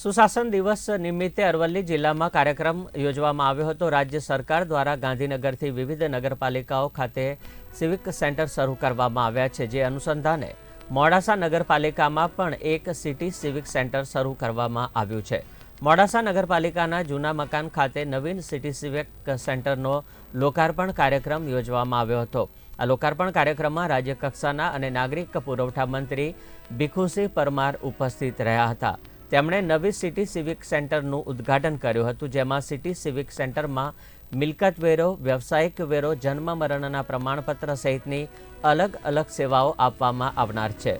સુશાસન દિવસ નિમિત્તે અરવલ્લી જિલ્લામાં કાર્યક્રમ યોજવામાં આવ્યો હતો. રાજ્ય સરકાર દ્વારા ગાંધીનગરથી વિવિધ નગરપાલિકાઓ ખાતે સિવિક સેન્ટર શરૂ કરવામાં આવ્યા છે, જે અનુસંધાને મોડાસા નગરપાલિકામાં પણ એક સિટી સિવિક સેન્ટર શરૂ કરવામાં આવ્યું છે. મોડાસા નગરપાલિકાના જૂના મકાન ખાતે નવીન સિટી સિવિક સેન્ટરનો લોકાર્પણ કાર્યક્રમ યોજવામાં આવ્યો હતો. આ લોકાર્પણ કાર્યક્રમમાં રાજ્યકક્ષાના અને નાગરિક પુરવઠા મંત્રી ભીખુસિંહ પરમાર ઉપસ્થિત રહ્યા હતા. તેમણે નવી સિટી સિવિક સેન્ટરનું ઉદ્ઘાટન કર્યું હતું, જેમાં સિટી સિવિક સેન્ટરમાં મિલકત વેરો, વ્યવસાયિક વેરો, જન્મ મરણના પ્રમાણપત્ર સહિતની અલગ અલગ સેવાઓ આપવામાં આવનાર છે.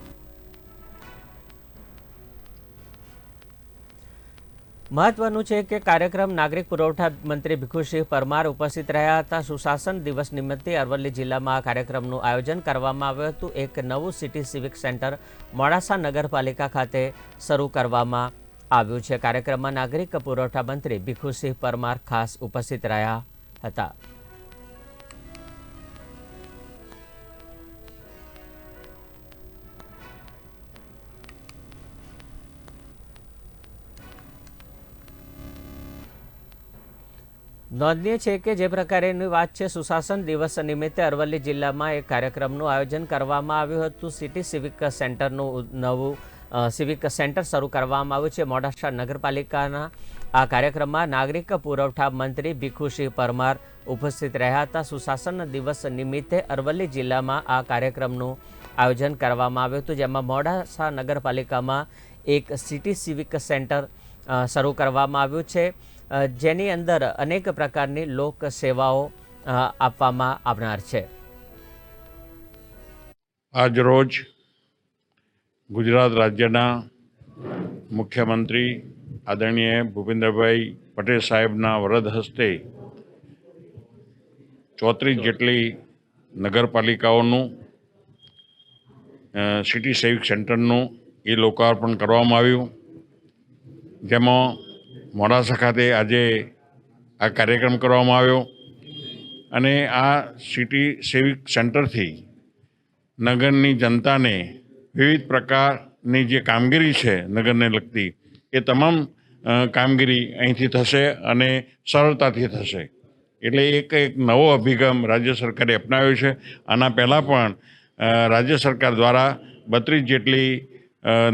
મહત્વનું છે કે કાર્યક્રમ નાગરિક પુરવઠા મંત્રી ભીખુસિંહ પરમાર ઉપસ્થિત રહ્યા હતા. સુશાસન દિવસ નિમિત્તે અરવલ્લી જિલ્લામાં આ કાર્યક્રમનું આયોજન કરવામાં આવ્યું હતું. એક નવું સિટી સિવિક સેન્ટર મોડાસા નગરપાલિકા ખાતે શરૂ કરવામાં આવ્યું છે. કાર્યક્રમમાં નાગરિક પુરવઠા મંત્રી ભીખુસિંહ પરમાર ખાસ ઉપસ્થિત રહ્યા હતા. નોંધનીય છે કે જે પ્રકારેની વાત છે, સુશાસન દિવસ નિમિત્તે અરવલ્લી જિલ્લામાં એક કાર્યક્રમનું આયોજન કરવામાં આવ્યું હતું. સિટી સિવિક સેન્ટરનું નવું સિવિક સેન્ટર શરૂ કરવામાં આવ્યું છે. મોડાસા નગરપાલિકાના આ કાર્યક્રમમાં નાગરિક પુરવઠા મંત્રી ભીખુસિંહ પરમાર ઉપસ્થિત રહ્યા હતા. સુશાસન દિવસ નિમિત્તે અરવલ્લી જિલ્લામાં આ કાર્યક્રમનું આયોજન કરવામાં આવ્યું હતું, જેમાં મોડાસા નગરપાલિકામાં એક સિટી સિવિક સેન્ટર શરૂ કરવામાં આવ્યું છે. જેની અંદર અનેક પ્રકારની લોક સેવાઓ આપવામાં આવનાર છે. આજ રોજ ગુજરાત રાજ્યના મુખ્યમંત્રી આદરણીય ભૂપેન્દ્રભાઈ પટેલ સાહેબના વરદ હસ્તે ચોત્રીસ જેટલી નગરપાલિકાઓનું સિટી સેવિક સેન્ટરનું એ લોકાર્પણ કરવામાં આવ્યું. જેમાં મોડાસા ખાતે આજે આ કાર્યક્રમ કરવામાં આવ્યો અને આ સિટી સેવિક સેન્ટરથી નગરની જનતાને વિવિધ પ્રકારની જે કામગીરી છે નગરને લગતી, એ તમામ કામગીરી અહીંથી થશે અને સરળતાથી થશે. એટલે એક એક નવો અભિગમ રાજ્ય સરકારે અપનાવ્યો છે. આના પહેલાં પણ રાજ્ય સરકાર દ્વારા બત્રીસ જેટલી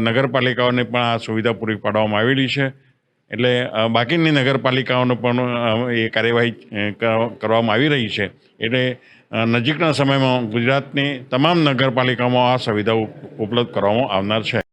નગરપાલિકાઓને પણ આ સુવિધા પૂરી પાડવામાં આવેલી છે. એટલે બાકીની નગરપાલિકાઓનો પણ એ કાર્યવાહી કરવામાં આવી રહી છે. એટલે નજીકના સમયમાં ગુજરાતની તમામ નગરપાલિકામાં આ સુવિધા ઉપલબ્ધ કરવામાં આવનાર છે.